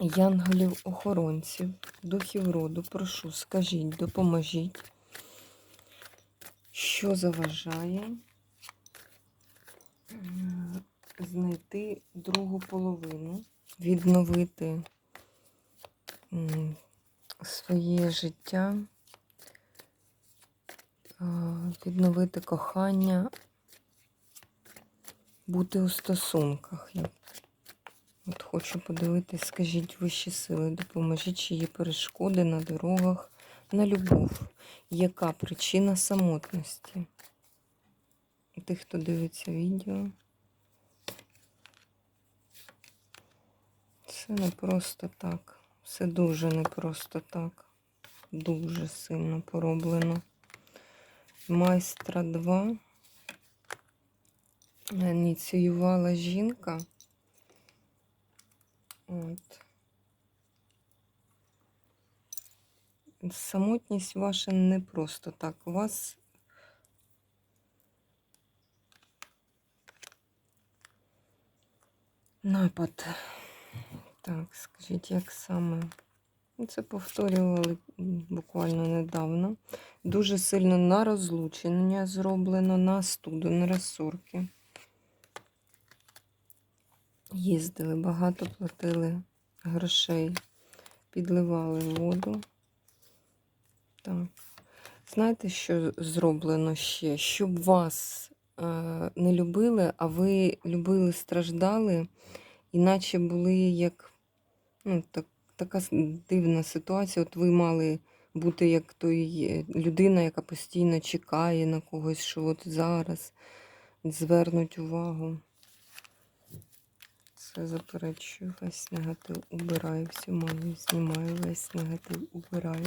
Янголів-охоронців, духів роду, прошу, скажіть, допоможіть, що заважає знайти другу половину, відновити своє життя, відновити кохання, бути у стосунках. От хочу подивитись, скажіть вищі сили, допоможіть, чи є перешкоди на дорогах, на любов. Яка причина самотності? Тих, хто дивиться відео. Це не просто так. Все дуже не просто так. Дуже сильно пороблено. Майстра 2. Ініціювала жінка. От. Самотність ваша не просто так. У вас напад. Так, скажіть, як саме? Ну, Це повторювали буквально недавно. Дуже сильно на розлучення зроблено, на студу, на розсорки. Їздили, багато платили грошей, підливали воду. Так. Знаєте, що зроблено ще? Щоб вас е, не любили, а ви любили, страждали, іначе були як ну, так, така дивна ситуація. От ви мали бути як той е, людина, яка постійно чекає на когось, що от зараз звернуть увагу. Все заперечую, весь негатив убираю, всю магію знімаю, весь негатив убираю.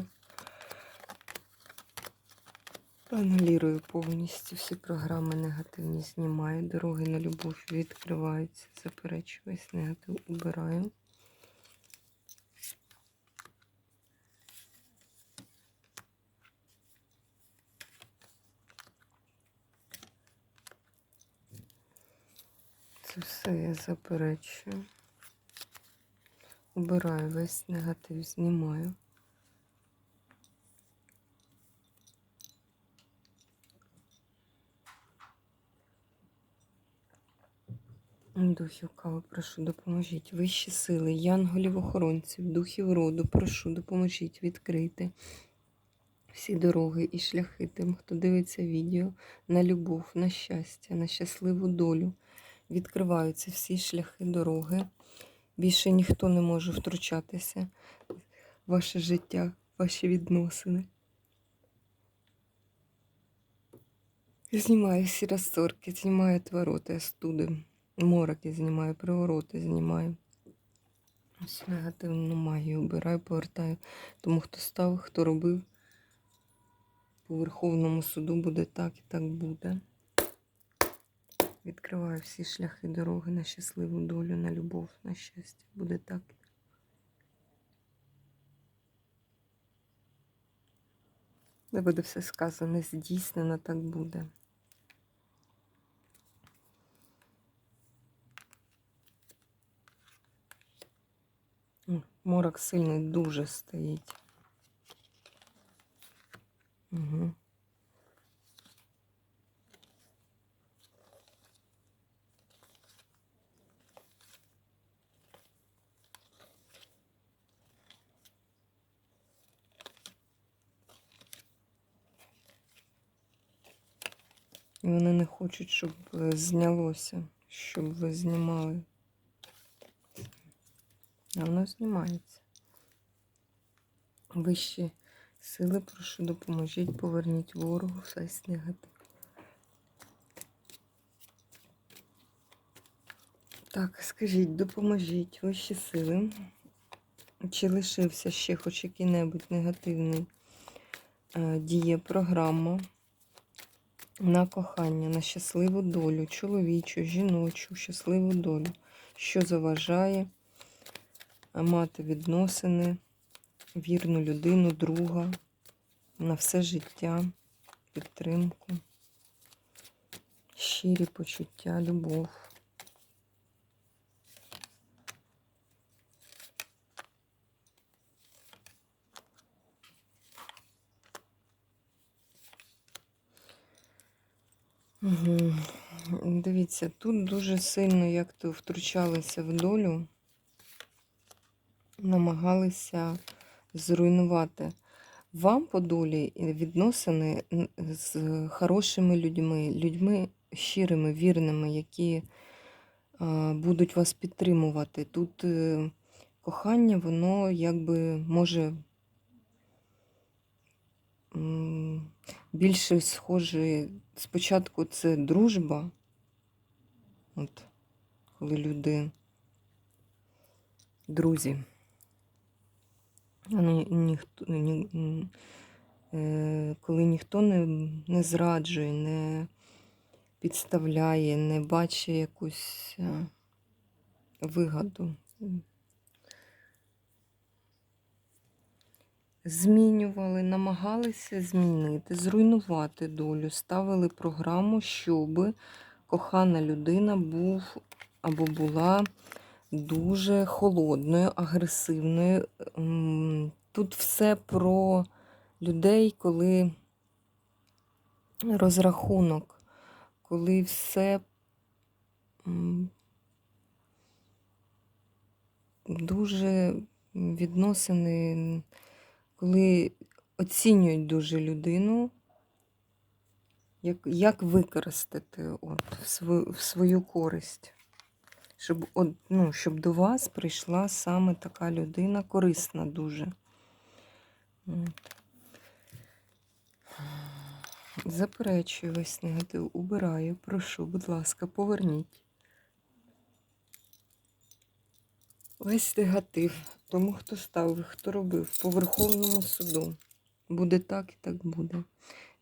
Анулірую повністю всі програми негативні знімаю. Дороги на любов відкриваються. Заперечую, весь негатив убираю. Це я заперечую. Убираю весь негатив, знімаю. Духів кави, прошу, допоможіть. Вищі сили, янголів-охоронців, духів роду, прошу, допоможіть відкрити всі дороги і шляхи тим, хто дивиться відео на любов, на щастя, на щасливу долю. Відкриваються всі шляхи дороги. Більше ніхто не може втручатися в ваше життя, ваші відносини. Знімаю всі розсорки, знімаю твороти, студи, мороки знімаю, привороти знімаю. Всю негативну магію обираю, повертаю. Тому хто став, хто робив, по Верховному суду буде так і так буде. Відкриваю всі шляхи дороги на щасливу долю, на любов, на щастя. Буде так. Де буде все сказане, здійснено, так буде. Морок сильний дуже стоїть. Угу. І вони не хочуть, щоб е, знялося, щоб ви знімали. А воно знімається. Вищі сили, прошу, допоможіть, поверніть ворогу весь негатив. Так, скажіть, допоможіть вищі сили. чи лишився ще хоч який-небудь негативний е, діє програма на кохання, на щасливу долю, чоловічу, жіночу, щасливу долю, що заважає мати відносини, вірну людину, друга на все життя, підтримку, щирі почуття, любов. Дивіться, тут дуже сильно як то втручалися в долю, намагалися зруйнувати вам по долі відносини з хорошими людьми, людьми щирими, вірними, які будуть вас підтримувати. Тут е, кохання, воно якби може більше схоже. Спочатку це дружба, от, коли люди, друзі. А ні, ніхто, ні, е, коли ніхто не, не зраджує, не підставляє, не бачить якусь е, вигаду. Змінювали, намагалися змінити, зруйнувати долю, ставили програму, щоб кохана людина був або була дуже холодною, агресивною. Тут все про людей, коли розрахунок, коли все дуже відносини, коли оцінюють дуже людину, як, як використати от, в, свою, в свою користь. Щоб, от, ну, щоб до вас прийшла саме така людина корисна дуже. От. Заперечую весь негатив, убираю, прошу, будь ласка, поверніть. Весь негатив, тому хто ставив, хто робив, по Верховному суду. Буде так і так буде.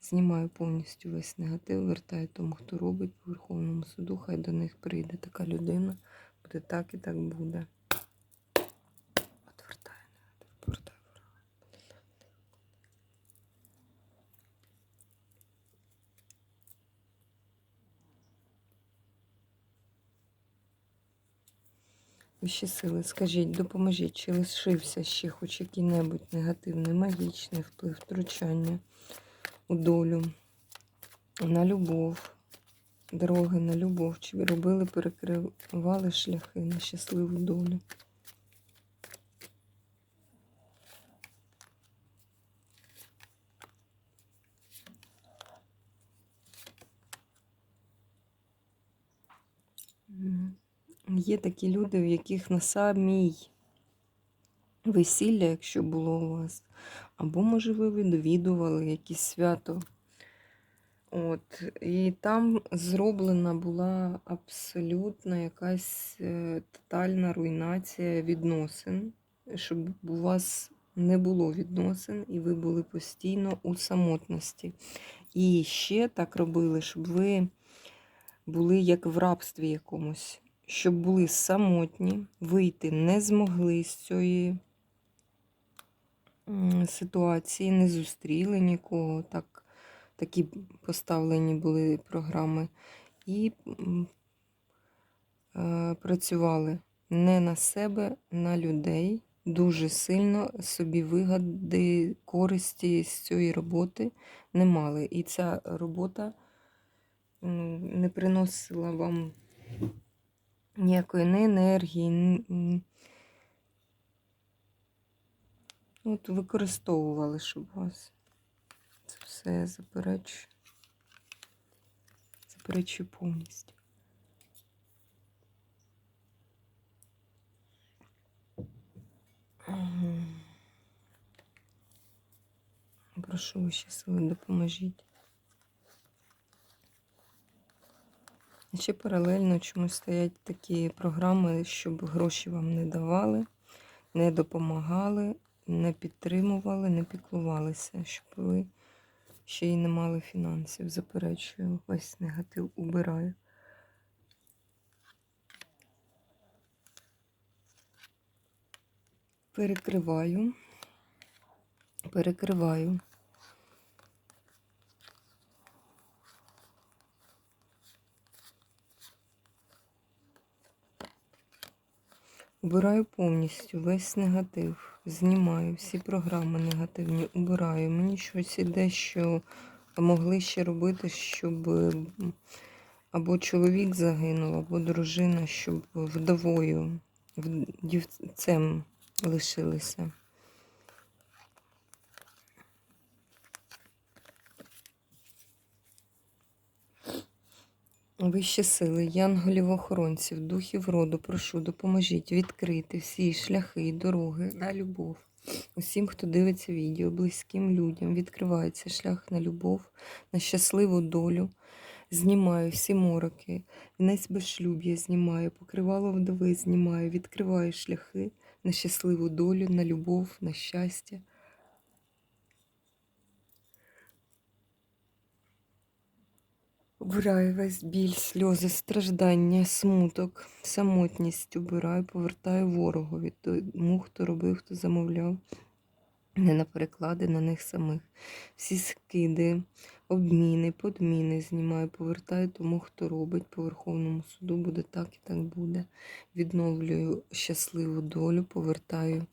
Знімаю повністю весь негатив, вертаю тому, хто робить по Верховному суду, хай до них прийде така людина. Буде так і так буде. Вищі сили, скажіть, допоможіть, чи лишився ще хоч який-небудь негативний, магічний вплив, втручання у долю, на любов, дороги на любов, чи робили, перекривали шляхи на щасливу долю. Є такі люди, в яких на самій весілля, якщо було у вас, або, може, ви відвідували якесь свято. От, і там зроблена була абсолютно якась е, тотальна руйнація відносин, щоб у вас не було відносин, і ви були постійно у самотності. І ще так робили, щоб ви були як в рабстві якомусь, щоб були самотні, вийти не змогли з цієї ситуації, не зустріли нікого. Так, такі поставлені були програми. І е, працювали не на себе, на людей. Дуже сильно собі вигоди, користі з цієї роботи не мали. І ця робота не приносила вам ніякої ні енергії. От використовували, щоб вас. Це все я заперечую. Заперечую повністю. Прошу ваші сили, допоможіть. Ще паралельно чомусь стоять такі програми, щоб гроші вам не давали. не допомагали, не підтримували, не піклувалися, щоб ви ще й не мали фінансів. Заперечую, весь негатив убираю. Перекриваю. Перекриваю. Убираю повністю весь негатив. Знімаю всі програми негативні, убираю. Мені щось іде, що могли ще робити, щоб або чоловік загинув, або дружина, щоб вдовою, вдівцем лишилися. Вищі сили, янголів-охоронців, духів роду, прошу, допоможіть відкрити всі шляхи дороги на любов. Усім, хто дивиться відео, близьким людям, відкривається шлях на любов, на щасливу долю. Знімаю всі мороки, вінець безшлюб'я знімаю, покривало вдови знімаю, відкриваю шляхи на щасливу долю, на любов, на щастя. Убираю весь біль, сльози, страждання, смуток, самотність убираю, повертаю ворогові, тому, хто робив, хто замовляв, не на переклади на них самих. Всі скиди, обміни, подміни знімаю, повертаю тому, хто робить по Верховному суду, буде так і так буде. Відновлюю щасливу долю, повертаю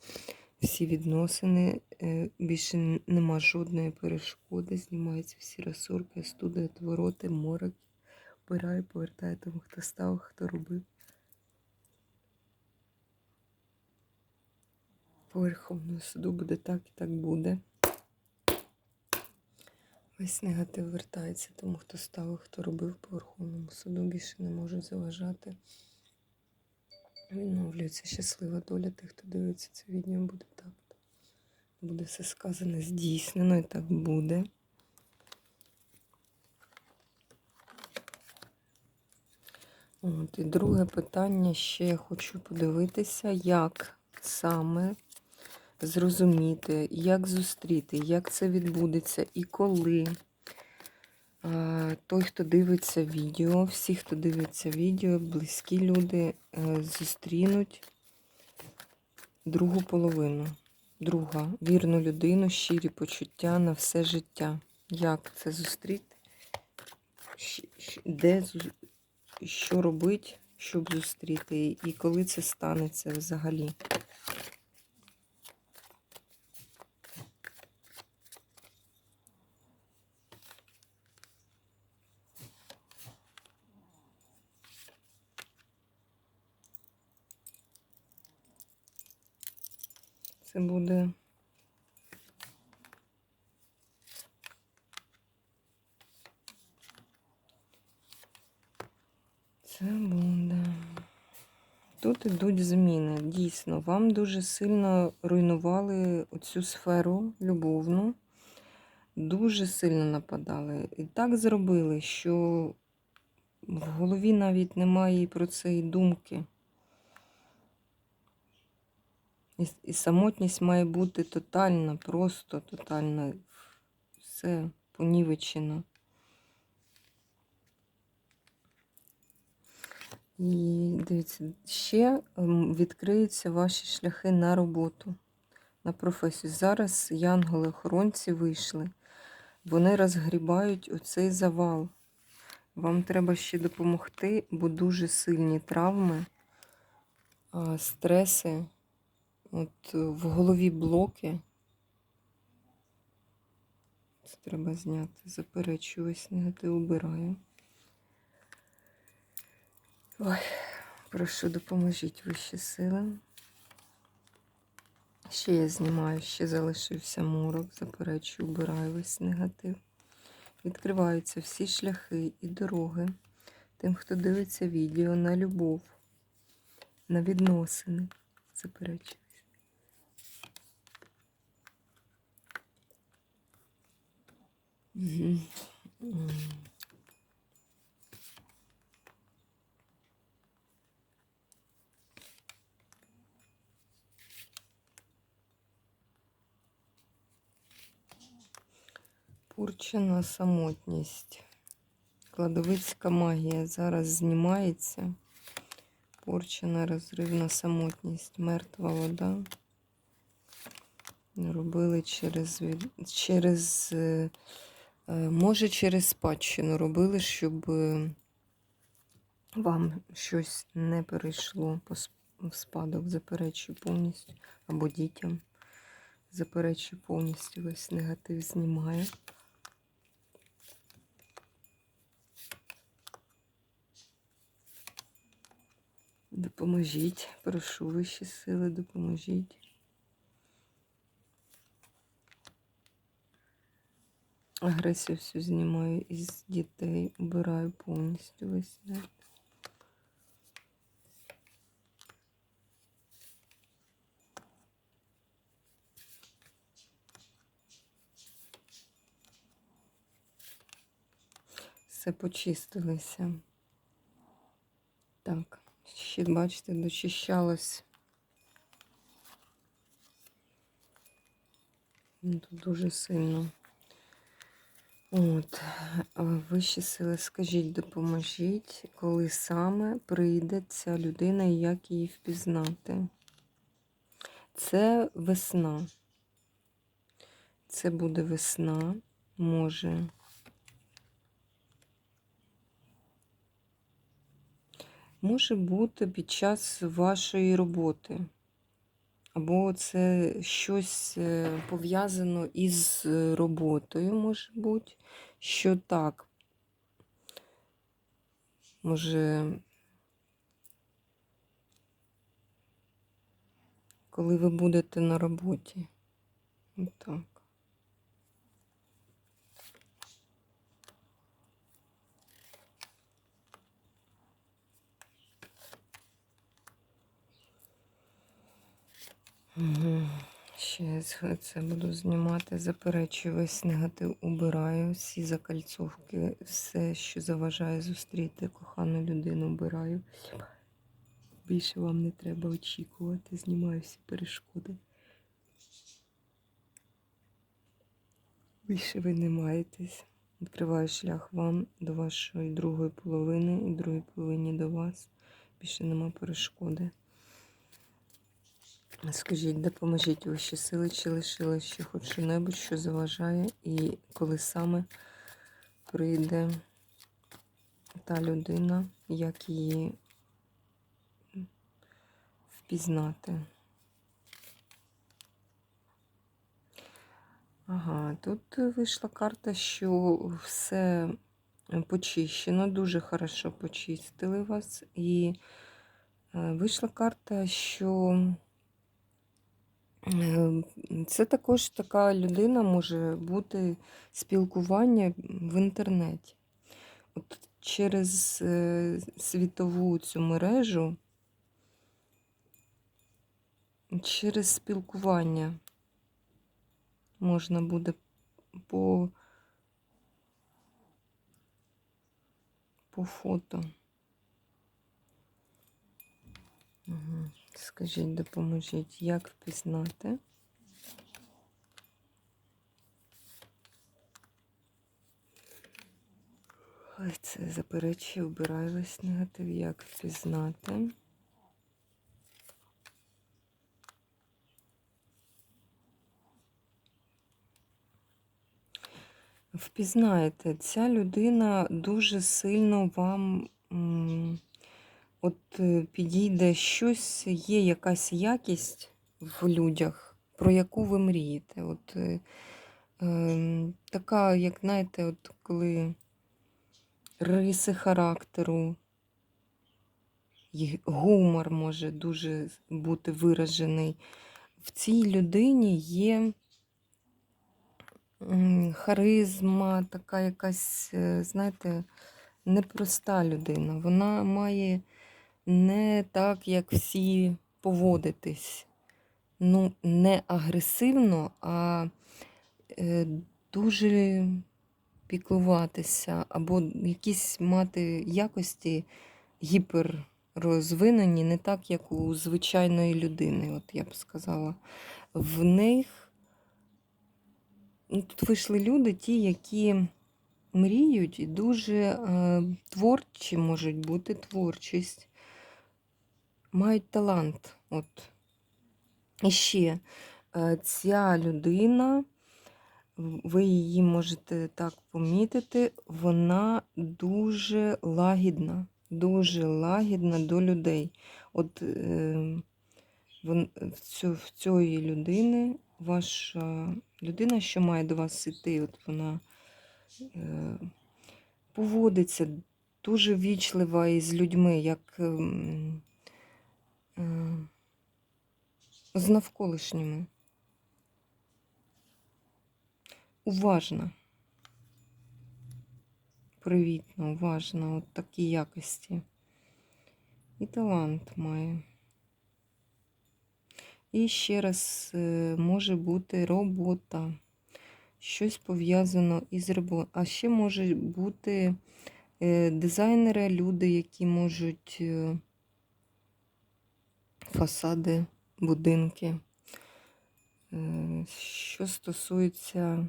всі відносини, е, більше нема жодної перешкоди, знімаються всі розсорки, студи, отвороти, мороки. Вбираю, повертаю тому, хто став, хто робив. По Верховному суду буде так і так буде. Весь негатив вертається тому, хто ставив, хто робив по Верховному суду, більше не можуть заважати. Відновлюється щаслива доля тих, хто дивиться це відео, буде так. Буде все сказане, здійснено і так буде. От, і друге питання ще я хочу подивитися, як саме зрозуміти, як зустріти, як це відбудеться і коли. Е, Той, хто дивиться відео, всі, хто дивиться відео, близькі люди е, зустрінуть другу половину. Друга, вірну людину, щирі почуття на все життя. Як це зустріти? Де що робити, щоб зустріти, і коли це станеться взагалі? Це буде. Це буде. Тут ідуть зміни. Дійсно, вам дуже сильно руйнували оцю сферу любовну, дуже сильно нападали. І так зробили, що в голові навіть немає про це і думки. І, і самотність має бути тотальна, просто тотальна. Все понівечено. І дивіться, ще ем, відкриються ваші шляхи на роботу, на професію. Зараз янголи-охоронці вийшли. Вони розгрібають оцей завал. Вам треба ще допомогти, бо дуже сильні травми, стреси. От е, в голові блоки. Це треба зняти. Заперечую весь негатив убираю. Ой, прошу, допоможіть вищі сили. Ще я знімаю, ще залишився морок, заперечую, убираю весь негатив. Відкриваються всі шляхи і дороги тим, хто дивиться відео на любов, на відносини. Заперечую. Угу. Порчена самотність. Кладовицька магія зараз знімається. Порчена розривна самотність, мертва вода. Робили через через е, може, через спадщину робили, щоб е, вам щось не перейшло в спадок, заперечую повністю, або дітям. Заперечую повністю весь негатив знімає. Допоможіть, прошу вищі сили, допоможіть. Агресію всю знімаю із дітей, убираю повністю весь негатив. Все почистилося. Так, ще, бачите, дочищалось. Ну, Тут дуже сильно. От, вищі сили, скажіть, допоможіть, коли саме прийде ця людина і як її впізнати. Це весна. Це буде весна, може. Може бути під час вашої роботи. Або це щось е, пов'язано із е, роботою, може бути, що так. Може, коли ви будете на роботі. Так. Угу. Ще це буду знімати, заперечую весь негатив, убираю всі закальцовки, все, що заважає зустріти кохану людину, убираю. Більше вам не треба очікувати, знімаю всі перешкоди. Більше ви не маєтесь. Відкриваю шлях вам до вашої другої половини і другої половині до вас. Більше нема перешкоди. Скажіть, допоможіть вищі сили, чи лишилось ще хоч що-небудь, що заважає, і коли саме прийде та людина, як її впізнати. Ага, тут вийшла карта, що все почищено, дуже хорошо почистили вас. І е, вийшла карта, що Це також така людина може бути спілкування в інтернеті. От через е, світову цю мережу, через спілкування можна буде по, по фото. Угу. Скажіть, допоможіть, як впізнати? Це заперечує, вбираю весь негатив, як впізнати. Впізнаєте, ця людина дуже сильно вам. м, От е, підійде щось, є якась якість в людях, про яку ви мрієте. От е, е, така, як знаєте, от коли риси характеру, гумор може дуже бути виражений. В цій людині є харизма, така якась, е, знаєте, непроста людина. Вона має не так, як всі поводитись. Ну, не агресивно, а е, дуже піклуватися, або якісь мати якості гіперрозвинені, не так, як у звичайної людини, от я б сказала. В них ну, тут вийшли люди, ті, які мріють і дуже е, творчі можуть бути творчість, мають талант. От. І ще е, ця людина, ви її можете так помітити, вона дуже лагідна, дуже лагідна до людей. От е, в, цієї людини, ваша людина, що має до вас іти, от вона е, поводиться дуже вічлива із людьми, як ем, з навколишніми. Уважна. Привітна, уважна, от такі якості. І талант має. І ще раз е, може бути робота. Щось пов'язано із роботою. А ще може бути е, дизайнери, люди, які можуть е, фасади, будинки. Е, Що стосується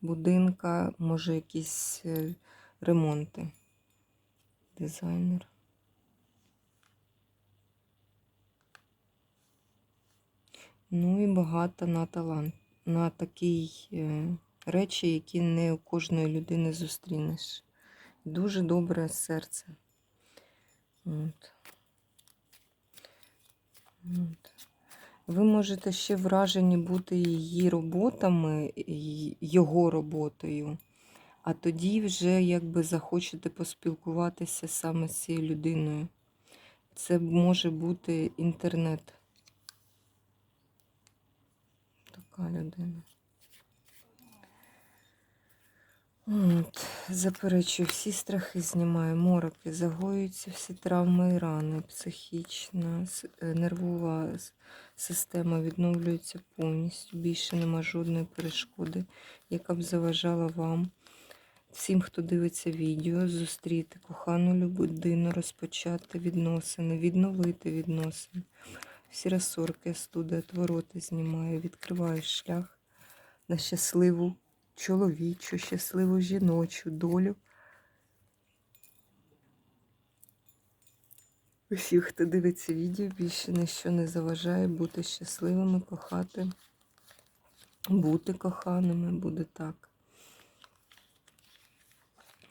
будинка, може якісь е, ремонти. Дизайнер. Ну і багато на талант, на такі е, речі, які не у кожної людини зустрінеш. Дуже добре серце. От. От. Ви можете ще вражені бути її роботами, його роботою, а тоді вже якби захочете поспілкуватися саме з цією людиною. Це може бути інтернет. Така людина. От, заперечую, всі страхи знімаю, мороки, загоюються всі травми і рани, психічна, е, нервова система відновлюється повністю. Більше нема жодної перешкоди, яка б заважала вам, всім, хто дивиться відео, зустріти кохану людину, розпочати відносини, відновити відносини. Всі розсорки, студи, отвороти знімаю, відкриваю шлях на щасливу чоловічу, щасливу жіночу долю. Усіх, хто дивиться відео, більше ніщо не заважає бути щасливими, кохати, бути коханими, буде так.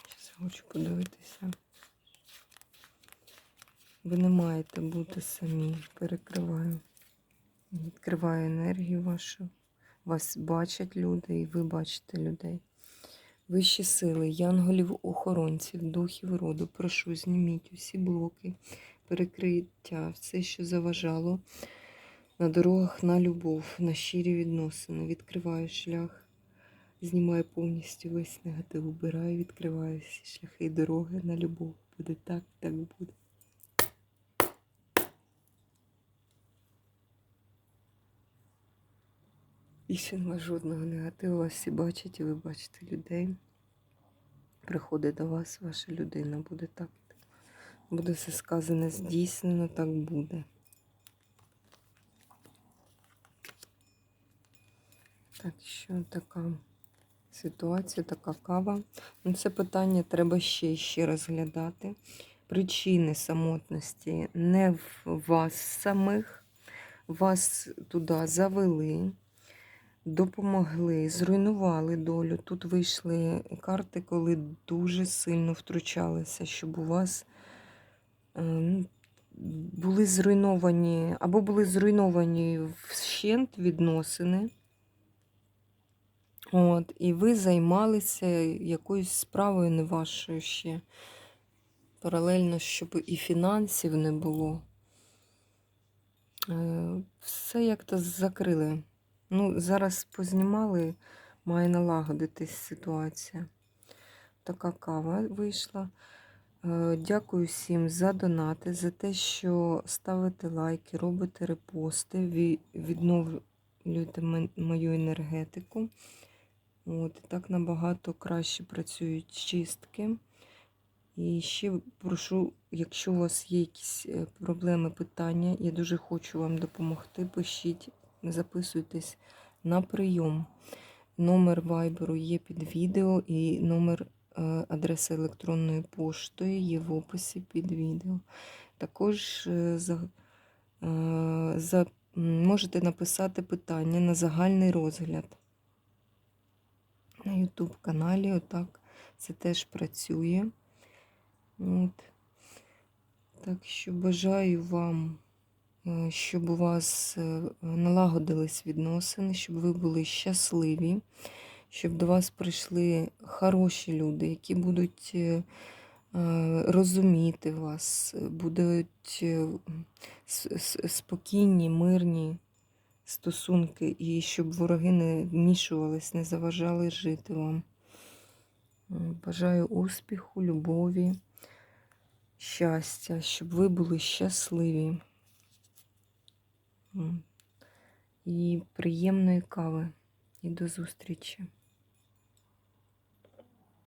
Зараз я хочу подивитися. Ви не маєте бути самі. Перекриваю. Відкриваю енергію вашу. Вас бачать люди, і ви бачите людей. Вищі сили, янголів, охоронців, духів роду, прошу, зніміть усі блоки, перекриття, все, що заважало на дорогах на любов, на щирі відносини. Відкриваю шлях, знімаю повністю весь негатив, убираю, відкриваю всі шляхи і дороги на любов. Буде так, так буде. Більше нема жодного негативу. Вас всі бачать, і ви бачите людей. Приходить до вас ваша людина, буде так. Буде все сказане, здійснено, так буде. Так, що така ситуація, така кава. Ну, це питання треба ще ще розглядати. Причини самотності не в вас самих, вас туди завели допомогли, зруйнували долю. Тут вийшли карти, коли дуже сильно втручалися, щоб у вас е, ну, були зруйновані, або були зруйновані вщент відносини. От, і ви займалися якоюсь справою не вашою ще. Паралельно, щоб і фінансів не було. Е, Все як-то закрили. Ну, зараз познімали, має налагодитись ситуація. Така кава вийшла. Е, Дякую всім за донати, за те, що ставите лайки, робите репости, відновлюєте мою енергетику. От, так набагато краще працюють чистки. І ще прошу, якщо у вас є якісь е, проблеми, питання, я дуже хочу вам допомогти. Пишіть, записуйтесь на прийом. Номер вайберу є під відео і номер е, адреси електронної поштою є в описі під відео. Також е, за, е, за, можете написати питання на загальний розгляд на YouTube каналі. Отак це теж працює. От. Так що бажаю вам, щоб у вас е, налагодились відносини, щоб ви були щасливі, щоб до вас прийшли хороші люди, які будуть е, е, розуміти вас, е, будуть е, спокійні, мирні стосунки, і щоб вороги не вмішувались, не заважали жити вам. Бажаю успіху, любові, щастя, щоб ви були щасливі. І приємної кави. І до зустрічі.